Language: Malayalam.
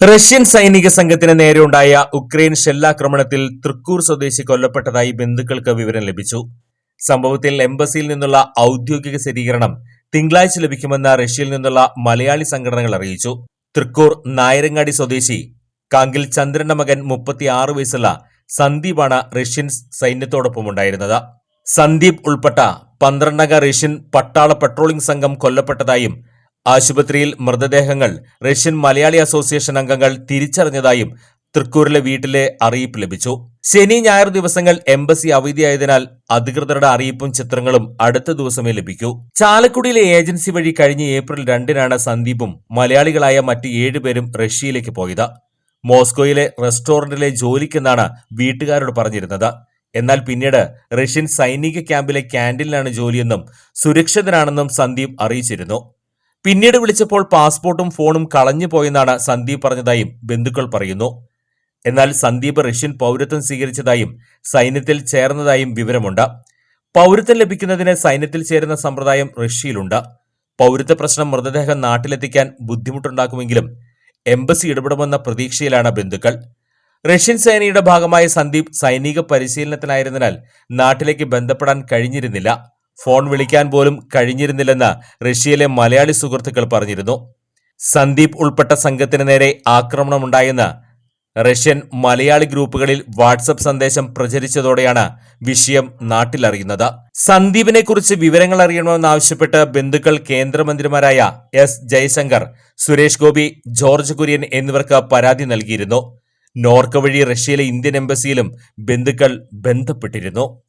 റഷ്യൻ സൈനിക സംഘത്തിന് നേരെയുണ്ടായ ഉക്രൈൻ ഷെല്ലാക്രമണത്തിൽ തൃക്കൂർ സ്വദേശി കൊല്ലപ്പെട്ടതായി ബന്ധുക്കൾക്ക് വിവരം ലഭിച്ചു. സംഭവത്തിൽ എംബസിയിൽ നിന്നുള്ള ഔദ്യോഗിക സ്ഥിരീകരണം തിങ്കളാഴ്ച ലഭിക്കുമെന്ന് റഷ്യയിൽ നിന്നുള്ള മലയാളി സംഘടനകൾ അറിയിച്ചു. തൃക്കൂർ നായരങ്ങാടി സ്വദേശി കാങ്കിൽ ചന്ദ്രന്റെ മകൻ മുപ്പത്തിയാറ് വയസ്സുള്ള സന്ദീപാണ് റഷ്യൻ സൈന്യത്തോടൊപ്പം ഉണ്ടായിരുന്നത് സന്ദീപ് ഉൾപ്പെട്ട പന്ത്രണ്ടംഗ റഷ്യൻ പട്ടാള പട്രോളിംഗ് സംഘം കൊല്ലപ്പെട്ടതായും ആശുപത്രിയിൽ മൃതദേഹങ്ങൾ റഷ്യൻ മലയാളി അസോസിയേഷൻ അംഗങ്ങൾ തിരിച്ചറിഞ്ഞതായും തൃക്കൂരിലെ വീട്ടിലെ അറിയിപ്പ് ലഭിച്ചു. ശനി ഞായർ ദിവസങ്ങൾ എംബസി അവധിയായതിനാൽ അധികൃതരുടെ അറിയിപ്പും ചിത്രങ്ങളും അടുത്ത ദിവസമേ ലഭിക്കൂ. ചാലക്കുടിയിലെ ഏജൻസി വഴി കഴിഞ്ഞ ഏപ്രിൽ രണ്ടിനാണ് സന്ദീപും മലയാളികളായ മറ്റ് ഏഴുപേരും റഷ്യയിലേക്ക് പോയത്. മോസ്കോയിലെ റെസ്റ്റോറന്റിലെ ജോലിക്കെന്നാണ് വീട്ടുകാരോട് പറഞ്ഞിരുന്നത്. എന്നാൽ പിന്നീട് റഷ്യൻ സൈനിക ക്യാമ്പിലെ ക്യാന്റീനിലാണ് ജോലിയെന്നും സുരക്ഷിതനാണെന്നും സന്ദീപ് അറിയിച്ചിരുന്നു. പിന്നീട് വിളിച്ചപ്പോൾ പാസ്പോർട്ടും ഫോണും കളഞ്ഞു പോയെന്നാണ് സന്ദീപ് പറഞ്ഞതായും ബന്ധുക്കൾ പറയുന്നു. എന്നാൽ സന്ദീപ് റഷ്യൻ പൗരത്വം സ്വീകരിച്ചതായും സൈന്യത്തിൽ ചേർന്നതായും വിവരമുണ്ട്. പൗരത്വം ലഭിക്കുന്നതിന് സൈന്യത്തിൽ ചേരുന്ന സമ്പ്രദായം റഷ്യയിലുണ്ട്. പൗരത്വ പ്രശ്നം മൃതദേഹം നാട്ടിലെത്തിക്കാൻ ബുദ്ധിമുട്ടുണ്ടാക്കുമെങ്കിലും എംബസി ഇടപെടുമെന്ന പ്രതീക്ഷയിലാണ് ബന്ധുക്കൾ. റഷ്യൻ സേനയുടെ ഭാഗമായ സന്ദീപ് സൈനിക പരിശീലനത്തിനായിരുന്നതിനാൽ നാട്ടിലേക്ക് ബന്ധപ്പെടാൻ കഴിഞ്ഞിരുന്നില്ല. ഫോൺ വിളിക്കാൻ പോലും കഴിഞ്ഞിരുന്നില്ലെന്ന് റഷ്യയിലെ മലയാളി സുഹൃത്തുക്കൾ പറഞ്ഞിരുന്നു. സന്ദീപ് ഉൾപ്പെട്ട സംഘത്തിന് നേരെ ആക്രമണമുണ്ടായെന്ന് റഷ്യൻ മലയാളി ഗ്രൂപ്പുകളിൽ വാട്സപ്പ് സന്ദേശം പ്രചരിച്ചതോടെയാണ് വിഷയം നാട്ടിലറിയുന്നത്. സന്ദീപിനെ കുറിച്ച് വിവരങ്ങൾ അറിയണമെന്നാവശ്യപ്പെട്ട് ബന്ധുക്കൾ കേന്ദ്രമന്ത്രിമാരായ എസ് ജയശങ്കർ സുരേഷ് ഗോപി ജോർജ് കുര്യൻ എന്നിവർക്ക് പരാതി നൽകിയിരുന്നു. നോർക്ക വഴി റഷ്യയിലെ ഇന്ത്യൻ എംബസിയിലും ബന്ധുക്കൾ ബന്ധപ്പെട്ടിരുന്നു.